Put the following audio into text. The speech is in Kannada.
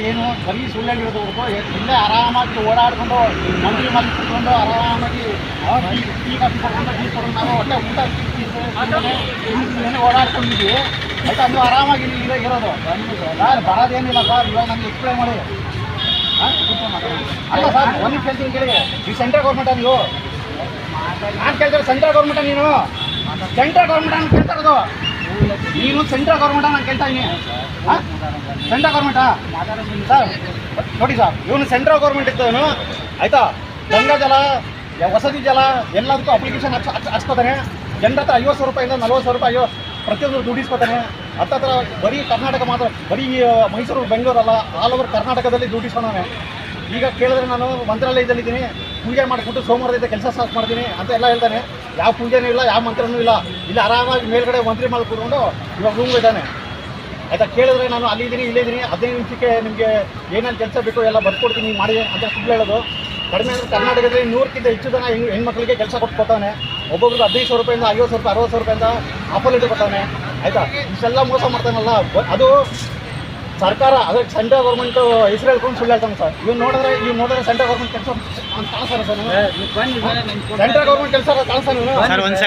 ಏನು ಬರೀ ಸುಳ್ಳು ಹೇಳಿರೋದು ಹೊರತು ಇಲ್ಲೇ ಆರಾಮಾಗಿ ಓಡಾಡ್ಕೊಂಡು ಮಂತ್ರಿ ಮಲ್ಲಿ ಕುತ್ಕೊಂಡು ಆರಾಮಾಗಿ ಟೀ ನಾವು ಒಳ್ಳೆ ಊಟ ಓಡಾಡ್ಕೊಂಡಿದ್ವಿ. ಆಯ್ತಾ, ನೀವು ಆರಾಮಾಗಿ ಇಲ್ಲಿ ಇರೋ- ಇರೋದು? ಸರ್ ಬರೋದೇನಿಲ್ಲ ಸರ್ ಇವಾಗ ನನಗೆ ಎಕ್ಸ್ಪ್ಲೈನ್ ಮಾಡಿ. ಅಲ್ಲ ಸರ್, ಒಂದು ಕೇಳ್ತೀನಿ ಕೇಳಿ. ಈ ಸೆಂಟ್ರಲ್ ಗೌರ್ಮೆಂಟ ನೀವು? ನಾನು ಕೇಳ್ತಾರೆ ಸೆಂಟ್ರಲ್ ಗೌರ್ಮೆಂಟ ನೀನು? ಸೆಂಟ್ರಲ್ ಗೌರ್ಮೆಂಟ್ ಅಂತ ಕೇಳ್ತಾ ಇರೋದು. ನೀನು ಸೆಂಟ್ರಲ್ ಗೌರ್ಮೆಂಟ ನಾನು ಕೇಳ್ತಾ ಇದ್ದೀನಿ. ಸೆಂಟ್ರಲ್ ಗೌರ್ಮೆಂಟಾ ಸರ್, ನೋಡಿ ಸರ್, ಇವನು ಸೆಂಟ್ರಲ್ ಗೌರ್ಮೆಂಟ್ ಇದ್ದವನು, ಆಯ್ತಾ? ಗಂಗಾ ಜಲ ವಸತಿ ಜಲ, ಎಲ್ಲದಕ್ಕೂ ಅಪ್ಲಿಕೇಶನ್ ಹಚ್ಚ ಹಚ್ಕೋತಾನೆ. ಜನರ ಹತ್ರ ಐವತ್ತು ಸಾವಿರ ರೂಪಾಯಿಂದ ನಲ್ವತ್ತು ಸಾವಿರ ರೂಪಾಯಿ ಪ್ರತಿಯೊಂದು ದುಡಿಸ್ಕೋತಾನೆ ಹತ್ತತ್ರ ಬರೀ ಕರ್ನಾಟಕ ಮಾತ್ರ, ಬರೀ ಮೈಸೂರು, ಬೆಂಗಳೂರಲ್ಲ ಆಲ್ ಓವರ್ ಕರ್ನಾಟಕದಲ್ಲಿ ದುಡಿಸ್ಕೊಂಡವನೆ ಈಗ ಕೇಳಿದ್ರೆ ನಾನು ಮಂತ್ರಾಲಯದಲ್ಲಿದ್ದೀನಿ. ಪೂಜೆ ಮಾಡಿಬಿಟ್ಟು ಸೋಮವಾರದಿಂದ ಕೆಲಸ ಸ್ಟಾರ್ಟ್ ಮಾಡ್ತೀನಿ ಅಂತ ಎಲ್ಲ ಹೇಳ್ತಾನೆ. ಯಾವ ಪೂಜೆನೂ ಇಲ್ಲ, ಯಾವ ಮಂತ್ರನೂ ಇಲ್ಲ. ಇಲ್ಲಿ ಆರಾಮಾಗಿ ಮೇಲ್ಗಡೆ ಮಂತ್ರಿ ಮಾಡಿ ಕೂತ್ಕೊಂಡು ಇವಾಗ ರೂಮ್ ಇದ್ದಾನೆ. ಆಯ್ತಾ, ಕೇಳಿದ್ರೆ ನಾನು ಅಲ್ಲಿದ್ದೀನಿ ಇಲ್ಲಿದ್ದೀನಿ ಹದಿನೈದು ನಿಮಿಷಕ್ಕೆ ನಿಮಗೆ ಏನೇನು ಕೆಲಸ ಬೇಕು ಎಲ್ಲ ಬರ್ಕೊಡ್ತೀನಿ ಮಾಡಿ ಅಂತ ಸುಳ್ಳು ಹೇಳೋದು. ಕಡಿಮೆ ಅಂದರೆ ಕರ್ನಾಟಕದಲ್ಲಿ ನೂರಕ್ಕಿಂತ ಹೆಚ್ಚು ಜನ ಹೆಣ್ಮಕ್ಳಿಗೆ ಕೆಲಸ ಕೊಟ್ಟು ಕೊಡ್ತಾನೆ. ಒಬ್ಬೊಬ್ರಿಗೆ ಹದಿನೈದು ಸಾವಿರ ರೂಪಾಯಿಂದ ಐವತ್ತು ಸಾವಿರ ರೂಪಾಯಿ, ಅರವತ್ತು ಸಾವಿರ ರೂಪಾಯಿಂದ ಆಫರ್ ಇಟ್ಟು ಕೊಡ್ತಾನೆ ಆಯ್ತಾ, ಇಷ್ಟೆಲ್ಲ ಮೋಸ ಮಾಡ್ತಾನಲ್ಲ, ಅದು ಸರ್ಕಾರ ಅದಕ್ಕೆ ಸೆಂಟ್ರಲ್ ಗೌರ್ಮೆಂಟ್ ಹೆಸರು ಹೇಳ್ಕೊಂಡು ಸುಳ್ಳು ಹೇಳ್ತಾನೆ ಸರ್. ಇವ್ನು ನೋಡಿದ್ರೆ ಇವ್ನು ನೋಡಿದ್ರೆ ಸೆಂಟ್ರಲ್ ಗೌರ್ಮೆಂಟ್ ಕೆಲಸ ಕಾಣಿಸ್ತಾನೆ ಸರ್. ಸೆಂಟ್ರಲ್ ಗೌರ್ಮೆಂಟ್ ಕೆಲಸ ಕಾಣಿಸ್ತಾನೆ